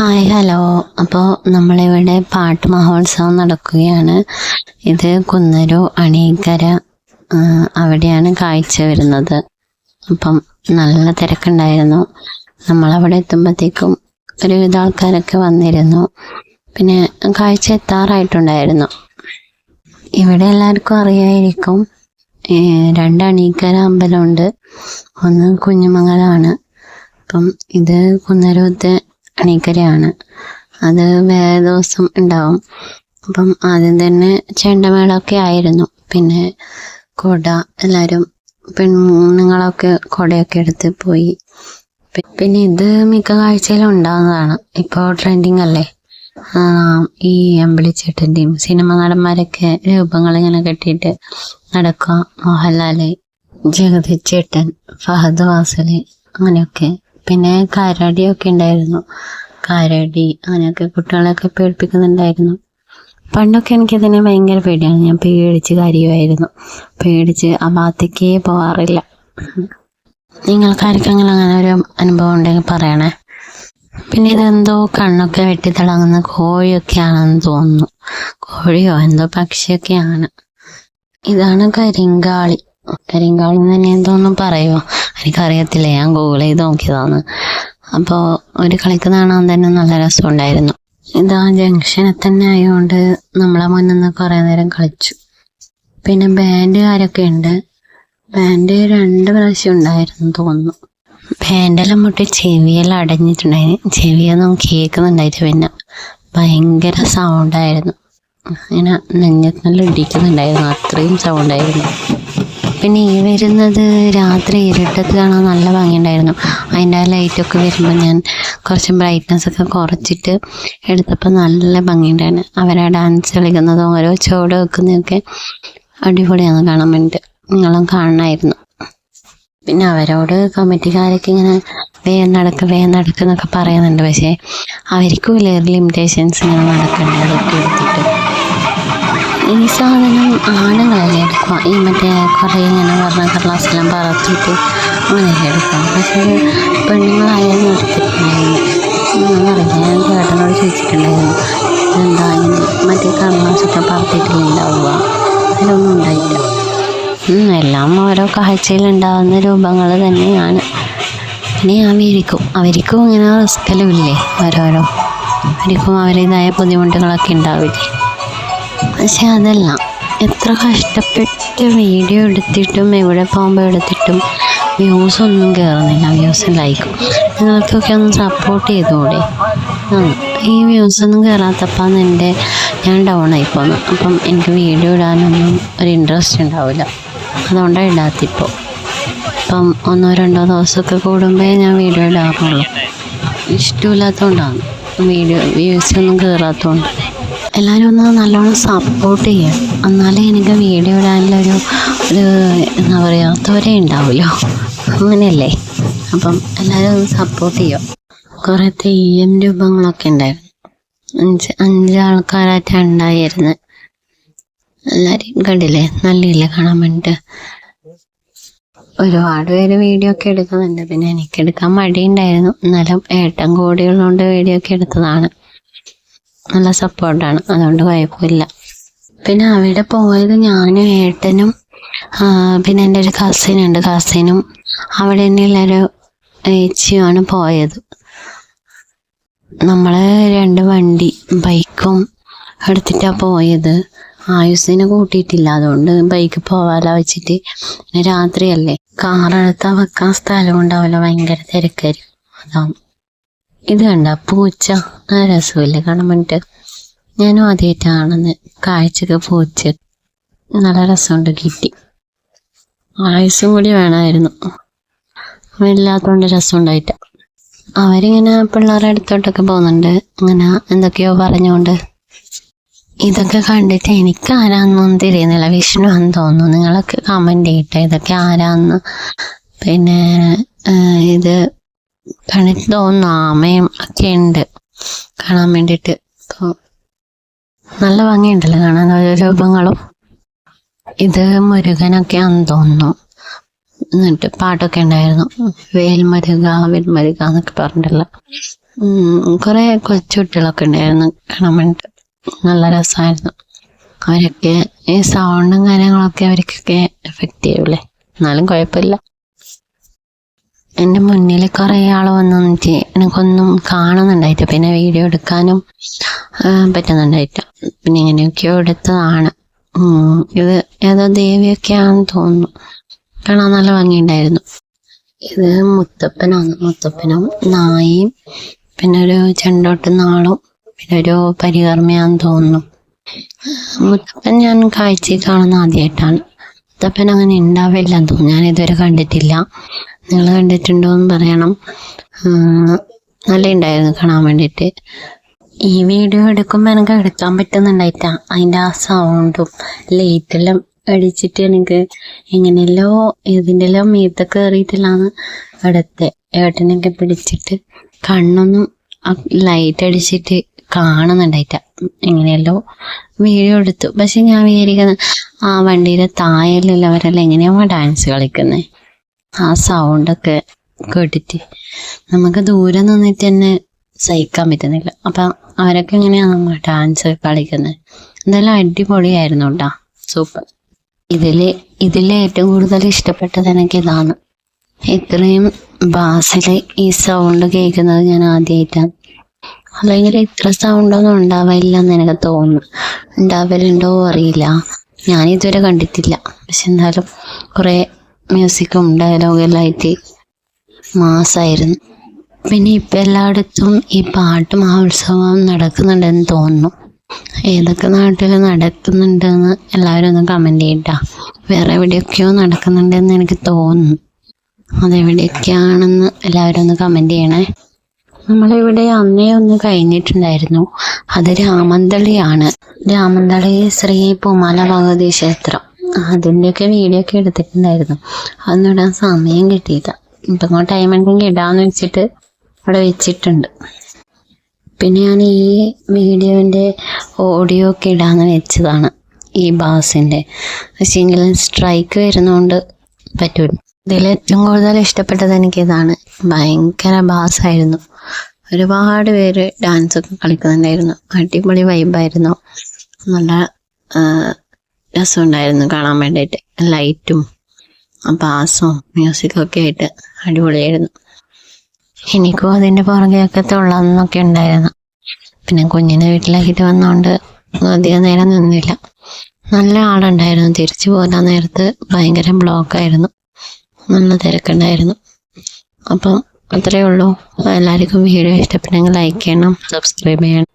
Hi hello. അപ്പോൾ നമ്മളിവിടെ പാട്ട് മഹോത്സവം നടക്കുകയാണ്. ഇത് കുന്നരു അണീക്കര അവിടെയാണ് കാഴ്ച വരുന്നത്. അപ്പം നല്ല തിരക്കുണ്ടായിരുന്നു. നമ്മളവിടെ എത്തുമ്പോഴത്തേക്കും ഒരുവിധ ആൾക്കാരൊക്കെ വന്നിരുന്നു. പിന്നെ കാഴ്ച എത്താറായിട്ടുണ്ടായിരുന്നു. ഇവിടെ എല്ലാവർക്കും അറിയായിരിക്കും രണ്ട് അണീക്കര അമ്പലമുണ്ട്. ഒന്ന് കുഞ്ഞുമംഗലമാണ്. അപ്പം ഇത് കുന്നരൂത്ത് അണീക്കരയാണ് അത് വേറെ ദിവസം ഉണ്ടാവും. അപ്പം ആദ്യം തന്നെ ചെണ്ടമേളമൊക്കെ ആയിരുന്നു. പിന്നെ കുട എല്ലാവരും പെണ്ണുങ്ങളൊക്കെ കുടയൊക്കെ എടുത്ത് പോയി. പിന്നെ ഇത് മിക്ക കാഴ്ചയിലും ഉണ്ടാകുന്നതാണ് ഇപ്പോൾ ട്രെൻഡിങ് അല്ലേ? ഈ അമ്പിളിച്ചേട്ടന്റെയും സിനിമ നടന്മാരൊക്കെ രൂപങ്ങൾ ഇങ്ങനെ കെട്ടിയിട്ട് നടക്കുക. മോഹൻലാൽ ജഗതി ചേട്ടൻ ഫഹദ് വാസൽ അങ്ങനെയൊക്കെ. പിന്നെ കരടിയൊക്കെ ഉണ്ടായിരുന്നു. കരടി അങ്ങനെയൊക്കെ കുട്ടികളെയൊക്കെ പേടിപ്പിക്കുന്നുണ്ടായിരുന്നു. പണ്ടൊക്കെ എനിക്കതിനെ ഭയങ്കര പേടിയാണ്. ഞാൻ പേടിച്ച് കരയുമായിരുന്നു. പേടിച്ച് ആ ഭാഗത്തേക്കേ പോവാറില്ല. നിങ്ങൾക്കാർക്കും അങ്ങനെ അങ്ങനെ ഒരു അനുഭവം ഉണ്ടെങ്കിൽ പറയണേ. പിന്നെ ഇതെന്തോ കണ്ണൊക്കെ വെട്ടിത്തിളങ്ങുന്ന കോഴിയൊക്കെയാണെന്ന് തോന്നുന്നു. കോഴിയോ എന്തോ പക്ഷിയൊക്കെയാണ്. ഇതാണ് കരിങ്കാളി. കരിങ്കാളി തന്നെ എന്തോന്നും പറയുമോ എനിക്കറിയത്തില്ല ഞാൻ ഗൂഗിൾ ചെയ്ത് നോക്കിയതാണ്. അപ്പോൾ ഒരു കളിക്ക് കാണാൻ തന്നെ നല്ല രസം ഉണ്ടായിരുന്നു ഇതാ ജംഗ്ഷനിൽ തന്നെ ആയതുകൊണ്ട് നമ്മളെ മുന്നിൽ നിന്ന് കുറേ നേരം കളിച്ചു. പിന്നെ ബാൻഡുകാരൊക്കെ ഉണ്ട്. ബാൻഡ് രണ്ട് പ്രാവശ്യം ഉണ്ടായിരുന്നു തോന്നുന്നു. ബാൻഡെല്ലാം മുട്ടി ചെവിയെല്ലാം അടഞ്ഞിട്ടുണ്ടായിരുന്നു. ചെവിയൊന്നും കേൾക്കുന്നുണ്ടായിട്ട് പിന്നെ. ഭയങ്കര സൗണ്ടായിരുന്നു ഇങ്ങനെ നെഞ്ഞത്തെല്ലാം ഇടിക്കുന്നുണ്ടായിരുന്നു. അത്രയും സൗണ്ടായിരുന്നു പിന്നെ ഈ വരുന്നത് രാത്രി ഇരുട്ടത്ത് കാണാൻ നല്ല ഭംഗിയുണ്ടായിരുന്നു. അതിന്റെ ആ ലൈറ്റൊക്കെ വരുമ്പോൾ ഞാൻ കുറച്ച് ബ്രൈറ്റ്നസ് ഒക്കെ കുറച്ചിട്ട് എടുത്തപ്പോൾ നല്ല ഭംഗിയുണ്ടായിരുന്നു. അവരാ ഡാൻസ് കളിക്കുന്നതും ഓരോ ചുവട് വെക്കുന്നതൊക്കെ അടിപൊളിയാണ് കാണാൻ വേണ്ടിയിട്ട് നിങ്ങളും കാണണമായിരുന്നു പിന്നെ അവരോട് കമ്മിറ്റിക്കാരൊക്കെ ഇങ്ങനെ വേഗം നടക്കുക വേഗം നടക്ക് എന്നൊക്കെ പറയുന്നുണ്ട്. പക്ഷേ അവർക്കും ഇല്ലേ ലിമിറ്റേഷൻസ് ഇങ്ങനെ നടക്കണ്ടേ. അതൊക്കെ എടുത്തിട്ട് ഈ സാധനം ആണുങ്ങളല്ലേ എടുക്കുക ഈ മറ്റേ കുറേ ഇങ്ങനെ പറഞ്ഞ കടലാസെല്ലാം പറത്തിട്ട് അങ്ങനെയൊക്കെ എടുക്കാം പക്ഷേ പെണ്ണുങ്ങളായാലും എടുത്തിട്ടുണ്ടായിരുന്നു. അറിയില്ല. ഞാൻ ചേട്ടനോട് ചോദിച്ചിട്ടുണ്ടായിരുന്നു. എന്താ മറ്റേ കടലാസൊക്കെ പറത്തിയിട്ടില്ല ഉണ്ടാവുക? അതിലൊന്നും ഉണ്ടായില്ല. എല്ലാം ഓരോ കാഴ്ചയിൽ ഉണ്ടാകുന്ന രൂപങ്ങൾ തന്നെയാണ്. പിന്നെ ഞാൻ വിരിക്കും അവർക്കും ഇങ്ങനെ റിസ്കലും ഇല്ലേ? ഓരോരോ. അവർക്കും അവരുടേതായ ബുദ്ധിമുട്ടുകളൊക്കെ ഉണ്ടാവില്ലേ? പക്ഷെ അതല്ല. എത്ര കഷ്ടപ്പെട്ട് വീഡിയോ എടുത്തിട്ടും എവിടെ പോകുമ്പോൾ എടുത്തിട്ടും വ്യൂസ് ഒന്നും കയറുന്നില്ല വ്യൂസ് ലൈക്കും നിങ്ങൾക്കൊക്കെ ഒന്ന് സപ്പോർട്ട് ചെയ്തുകൂടെ ഈ വ്യൂസ് ഒന്നും കയറാത്തപ്പോൾ എന്റെ ഞാൻ ഡൗൺ ആയി പോന്നു. അപ്പം എനിക്ക് വീഡിയോ ഇടാനൊന്നും ഒരു ഇൻട്രസ്റ്റ് ഉണ്ടാവില്ല. അതുകൊണ്ടാണ് ഇടാത്തിപ്പോൾ അപ്പം ഒന്നോ രണ്ടോ ദിവസമൊക്കെ കൂടുമ്പോഴേ ഞാൻ വീഡിയോ ഇടാറുള്ളൂ. ഇഷ്ടമില്ലാത്തതുകൊണ്ടാണ് വീഡിയോ വ്യൂസ് ഒന്നും കയറാത്തതുകൊണ്ട് എല്ലാവരും ഒന്ന് നല്ലോണം സപ്പോർട്ട് ചെയ്യുക എന്നാലേ എനിക്ക് വീഡിയോ ഇടാനുള്ളൊരു ഒരു എന്താ പറയുക ത്വര ഉണ്ടാവുമല്ലോ അങ്ങനെയല്ലേ? അപ്പം എല്ലാവരും ഒന്ന് സപ്പോർട്ട് ചെയ്യുക കുറേ തെയ്യം രൂപങ്ങളൊക്കെ ഉണ്ടായിരുന്നു. അഞ്ച് അഞ്ച് ആൾക്കാരായിട്ടാണ് ഉണ്ടായിരുന്നത് എല്ലാവരെയും കണ്ടില്ലേ? നല്ലില്ലേ കാണാൻ വേണ്ടിയിട്ട് ഒരുപാട് പേര് വീഡിയോ ഒക്കെ എടുക്കുന്നുണ്ട്. പിന്നെ എനിക്ക് എടുക്കാൻ മടിയുണ്ടായിരുന്നു. എന്നാലും ഏട്ടൻ കൂടിയുള്ളതുകൊണ്ട് വീഡിയോ ഒക്കെ എടുത്തതാണ്. നല്ല സപ്പോർട്ടാണ്. അതുകൊണ്ട് കുഴപ്പമില്ല. പിന്നെ അവിടെ പോയത് ഞാനും ഏട്ടനും പിന്നെ എന്റെ ഒരു കസിനുണ്ട് കസിനും അവിടെ തന്നെയുള്ളൊരു ഏച്ചിയുമാണ് പോയത്. നമ്മൾ രണ്ട് വണ്ടി ബൈക്കും എടുത്തിട്ടാണ് പോയത്. ആയുസിനെ കൂട്ടിയിട്ടില്ല. അതുകൊണ്ട് ബൈക്ക് പോവാലോ വെച്ചിട്ട്. രാത്രിയല്ലേ. കാർ എടുത്താൽ വെക്കാൻ സ്ഥലം ഉണ്ടാവില്ല ഭയങ്കര തിരക്കായിരിക്കും. അതാണ്. ഇത് കണ്ട പൂച്ച. ആ രസമില്ലേ. കാണാൻ ഞാനും ആദ്യമായിട്ടാണെന്ന് കാഴ്ചക്ക് പൂച്ച. നല്ല രസമുണ്ട് കിട്ടി. ആയുസും കൂടി വേണമായിരുന്നു. ഇല്ലാത്തതുകൊണ്ട് രസമുണ്ടായിട്ട്. അവരിങ്ങനെ പിള്ളേരുടെ അടുത്തോട്ടൊക്കെ പോകുന്നുണ്ട്. അങ്ങനെ എന്തൊക്കെയോ പറഞ്ഞുകൊണ്ട് ഇതൊക്കെ കണ്ടിട്ട് എനിക്ക് ആരാന്നൊന്നും തിരിയുന്നില്ല. വിഷ്ണു എന്ന് തോന്നുന്നു. നിങ്ങളൊക്കെ കമന്റ് ചെയ്യട്ടെ. ഇതൊക്കെ ആരാന്ന്. പിന്നെ ഇത് കണിച്ച് തോന്നുന്നു ആമയും ഒക്കെ ഉണ്ട്. കാണാൻ വേണ്ടിയിട്ട്. നല്ല ഭംഗിയുണ്ടല്ലോ കാണാൻ. ഓരോ രൂപങ്ങളും. ഇത് മുരുകനൊക്കെയാണെന്ന് തോന്നുന്നു. എന്നിട്ട് പാട്ടൊക്കെ ഉണ്ടായിരുന്നു. വേൽമരുക വേൽമരുക എന്നൊക്കെ പറഞ്ഞിട്ടല്ല കുറെ കൊച്ചുകുട്ടികളൊക്കെ ഉണ്ടായിരുന്നു കാണാൻ വേണ്ടിട്ട് നല്ല രസമായിരുന്നു. അവരൊക്കെ ഈ സൗണ്ടും കാര്യങ്ങളൊക്കെ അവർക്കൊക്കെ എഫക്റ്റ് ചെയ്യൂലേ. എന്നാലും കുഴപ്പമില്ല. എന്റെ മുന്നിൽ കുറേ ആൾ വന്നു നിന്നിട്ട് എനിക്കൊന്നും കാണുന്നുണ്ടായിട്ട് പിന്നെ വീഡിയോ എടുക്കാനും പറ്റുന്നുണ്ടായിട്ട് പിന്നെ ഇങ്ങനെയൊക്കെയോ എടുത്തതാണ്. ഇത് ഏതോ ദേവിയൊക്കെയാണെന്ന് തോന്നുന്നു. കാണാൻ നല്ല ഭംഗിയുണ്ടായിരുന്നു. ഇത് മുത്തപ്പനാണ്. മുത്തപ്പനും നായയും പിന്നെ ഒരു ചെണ്ടോട്ട് നാളും പിന്നെ ഒരു പരികർമ്മയാന്ന് തോന്നുന്നു. മുത്തപ്പൻ ഞാൻ കാഴ്ചയിൽ കാണുന്ന ആദ്യമായിട്ടാണ് മുത്തപ്പൻ അങ്ങനെ ഉണ്ടാവില്ലെന്ന് തോന്നുന്നു. ഞാൻ ഇതുവരെ കണ്ടിട്ടില്ല. നിങ്ങൾ കണ്ടിട്ടുണ്ടോ എന്ന് പറയണം. നല്ല ഉണ്ടായിരുന്നു കാണാൻ വേണ്ടിയിട്ട്. ഈ വീഡിയോ എടുക്കുമ്പോൾ എനിക്ക് എടുക്കാൻ പറ്റുന്നുണ്ടായിട്ടാ. അതിന്റെ ആ സൗണ്ടും ലൈറ്റെല്ലാം അടിച്ചിട്ട് എനിക്ക് എങ്ങനെയല്ലോ ഇതിന്റെ എല്ലാം മീത്ത കയറിയിട്ടില്ലാന്ന് എടുത്തെ ഏട്ടനൊക്കെ പിടിച്ചിട്ട് കണ്ണൊന്നും ലൈറ്റ് അടിച്ചിട്ട് കാണുന്നുണ്ടായിട്ട. എങ്ങനെയല്ലോ വീഡിയോ എടുത്തു. പക്ഷെ ഞാൻ വിചാരിക്കുന്നത് ആ വണ്ടിയിലെ തായലുള്ളവരെല്ലാം എങ്ങനെയാ ഡാൻസ് കളിക്കുന്നത് ആ സൗണ്ടൊക്കെ കേട്ടിട്ട്. നമുക്ക് ദൂരെ നിന്നിട്ട് തന്നെ സഹിക്കാൻ പറ്റുന്നില്ല. അപ്പം അവരൊക്കെ എങ്ങനെയാണ് ഡാൻസ് കളിക്കുന്നത്? എന്തായാലും അടിപൊളിയായിരുന്നു കേട്ടോ സൂപ്പർ ഇതിൽ ഇതിൽ ഏറ്റവും കൂടുതൽ ഇഷ്ടപ്പെട്ടത് എനിക്ക് ഇതാണ്. ഇത്രയും ബാസിൽ ഈ സൗണ്ട് കേൾക്കുന്നത് ഞാൻ ആദ്യമായിട്ടാണ് അല്ലെങ്കിൽ ഇത്ര സൗണ്ടൊന്നും ഉണ്ടാവില്ല എന്ന് എനിക്ക് തോന്നുന്നു. ഉണ്ടാവലുണ്ടോ അറിയില്ല. ഞാൻ ഇതുവരെ കണ്ടിട്ടില്ല. പക്ഷെ എന്തായാലും കുറേ മ്യൂസിക്കും ഡയലോഗും എല്ലാം ആയിട്ട് മാസമായിരുന്നു പിന്നെ ഇപ്പം എല്ലായിടത്തും ഈ പാട്ട് മഹോത്സവം നടക്കുന്നുണ്ടെന്ന് തോന്നുന്നു. ഏതൊക്കെ നാട്ടിൽ നടക്കുന്നുണ്ടെന്ന് എല്ലാവരും ഒന്ന് കമന്റ് ചെയ്യട്ടാ. വേറെ എവിടെയൊക്കെയോ നടക്കുന്നുണ്ടെന്ന് എനിക്ക് തോന്നുന്നു. അതെവിടെയൊക്കെയാണെന്ന് എല്ലാവരും ഒന്ന് കമന്റ് ചെയ്യണേ. നമ്മളിവിടെ അന്നേ ഒന്ന് കഴിഞ്ഞിട്ടുണ്ടായിരുന്നു. അത് രാമന്തളിയാണ് രാമന്തളി ശ്രീ പൂമാല ഭഗവതി ക്ഷേത്രം. അതിന്റെയൊക്കെ വീഡിയോ ഒക്കെ എടുത്തിട്ടുണ്ടായിരുന്നു. അതൊന്നും ഇടാൻ സമയം കിട്ടിയില്ല. ഇപ്പം ഇങ്ങോട്ട് ടൈം ഉണ്ടെങ്കിൽ ഇടാന്ന് വെച്ചിട്ട് അവിടെ വെച്ചിട്ടുണ്ട്. പിന്നെ ഞാൻ ഈ വീഡിയോന്റെ ഓഡിയോ ഒക്കെ ഇടാന്ന് വെച്ചതാണ്. ഈ ബാസിന്റെ പക്ഷേങ്കിൽ സ്ട്രൈക്ക് വരുന്നതുകൊണ്ട് പറ്റൂല. ഇതിൽ ഏറ്റവും കൂടുതൽ ഇഷ്ടപ്പെട്ടത് എനിക്ക് ഇതാണ് ഭയങ്കര ബാസായിരുന്നു. ഒരുപാട് പേര് ഡാൻസ് ഒക്കെ കളിക്കുന്നുണ്ടായിരുന്നു. അടിപൊളി വൈബായിരുന്നു നല്ല രസമുണ്ടായിരുന്നു കാണാൻ വേണ്ടിയിട്ട്. ലൈറ്റും ബാസും മ്യൂസിക്കും ഒക്കെ ആയിട്ട് അടിപൊളിയായിരുന്നു. എനിക്കും അതിന്റെ പുറകെയൊക്കെ തുള്ളന്നൊക്കെ ഉണ്ടായിരുന്നു. പിന്നെ കുഞ്ഞിനെ വീട്ടിലാക്കിയിട്ട് വന്നതുകൊണ്ട് അധികം നേരം നിന്നില്ല. നല്ല ആളുണ്ടായിരുന്നു. തിരിച്ചു പോരാൻ നേരത്ത് ഭയങ്കര ബ്ലോക്കായിരുന്നു നല്ല തിരക്കുണ്ടായിരുന്നു. അപ്പം അത്രയേ ഉള്ളൂ. എല്ലാവർക്കും വീഡിയോ ഇഷ്ടപ്പെട്ടെങ്കിൽ ലൈക്ക് ചെയ്യണം സബ്സ്ക്രൈബ് ചെയ്യണം.